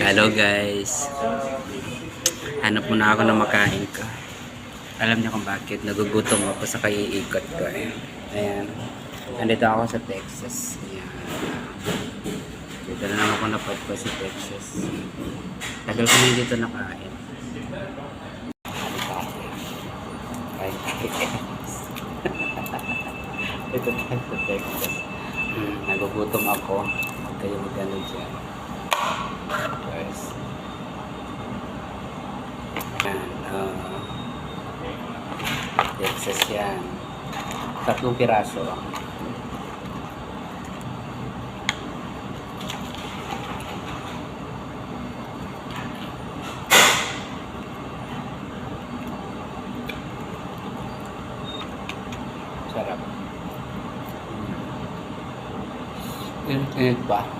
Hello guys. Hanap muna ako ng makain ko. Alam niyo kung bakit nagugutom ako sa kaiikot ko. Ayan. Ayan. Nandito ako sa Texas. Ayan. Dito na lang ako napadpa sa Texas. Tagal ko na dito nakain. Ay, Dito tayo sa Texas. Hmm, nagugutom ako. Huwag kayo magano dyan. Yan. Uh, Texas yan. Tatlong piraso. Sarap. Init pa.